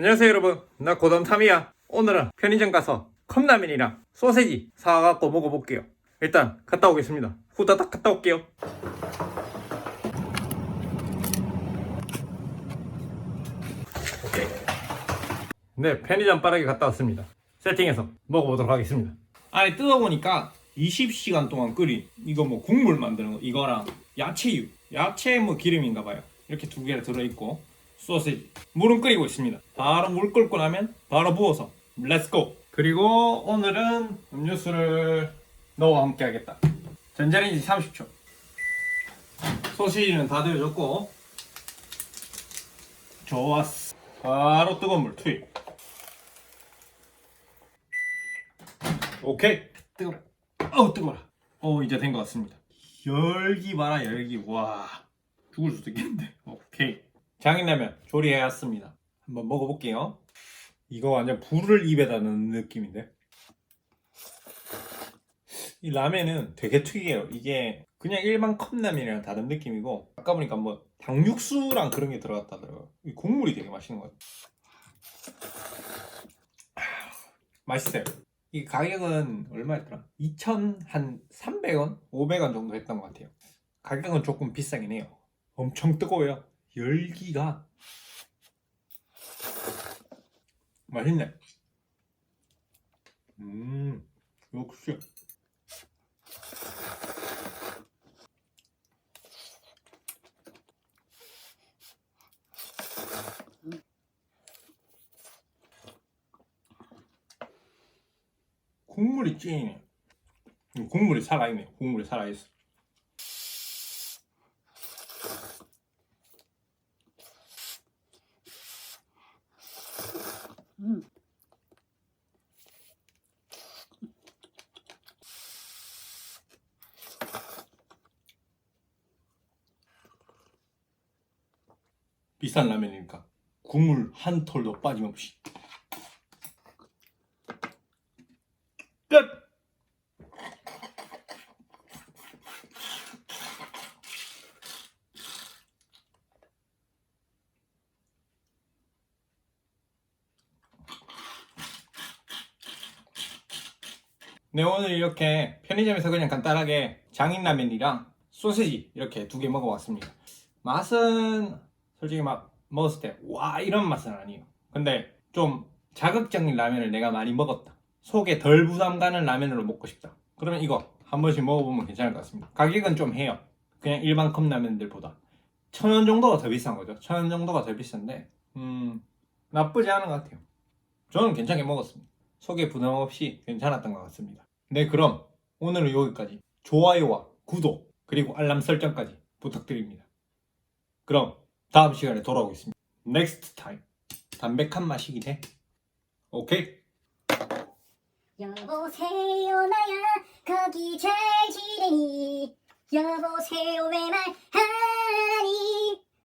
안녕하세요 여러분. 나 고담탐이야. 오늘은 편의점 가서 컵라면이랑 소세지 사와갖고 먹어볼게요. 일단 갔다 오겠습니다. 후다닥 갔다 올게요. 오케이. 네 편의점 빠르게 갔다 왔습니다. 세팅해서 먹어보도록 하겠습니다. 아니 뜯어보니까 20시간 동안 끓인 이거 뭐 국물 만드는 거 이거랑 야채유 야채 뭐 기름인가 봐요. 이렇게 두 개가 들어있고 소시지. 물은 끓이고 있습니다. 바로 물 끓고 나면 바로 부어서 렛츠고 그리고 오늘은 음료수를 넣어 함께 하겠다. 전자레인지 30초. 소시지는 다 되어졌고. 좋았어. 바로 뜨거운 물 투입. 오케이. 뜨거. 어우 뜨거라. 어 이제 된 것 같습니다. 열기 봐라 열기. 와. 죽을 수도 있겠는데. 오케이 장인라면 조리해 왔습니다 한번 먹어볼게요 이거 완전 불을 입에다 넣는 느낌인데 이 라면은 되게 특이해요 이게 그냥 일반 컵라면이랑 다른 느낌이고 아까 보니까 뭐 닭육수랑 그런 게 들어갔다더라고요 이 국물이 되게 맛있는 것 같아요 아, 맛있어요 이 가격은 얼마였더라? 2,300원? 500원 정도 했던 것 같아요. 가격은 조금 비싸긴 해요. 엄청 뜨거워요. 열기가 맛있네. 음, 역시. 국물이 찐이네. 음, 국물이 살아있네. 국물이 살아있어. 음. 비싼 라면이니까 국물 한 톨도 빠짐없이. 끝! 네 오늘 이렇게 편의점에서 그냥 간단하게 장인라면이랑 소시지 이렇게 두 개 먹어봤습니다. 맛은 솔직히 막 먹었을 때 와 이런 맛은 아니에요. 근데 좀 자극적인 라면을 내가 많이 먹었다. 속에 덜 부담 가는 라면으로 먹고 싶다. 그러면 이거 한 번씩 먹어보면 괜찮을 것 같습니다. 가격은 좀 해요. 그냥 일반 컵라면들보다. 천 원 정도가 더 비싼 거죠. 천 원 정도가 더 비싼데 음 나쁘지 않은 것 같아요. 저는 괜찮게 먹었습니다 속에 부담 없이 괜찮았던 것 같습니다. 네, 그럼 오늘은 여기까지. 좋아요와 구독, 그리고 알람 설정까지 부탁드립니다. 그럼 다음 시간에 돌아오겠습니다. Next time. 담백한 맛이긴 해. 오케이? 여보세요 나야 거기 잘 지내니 여보세요 왜말안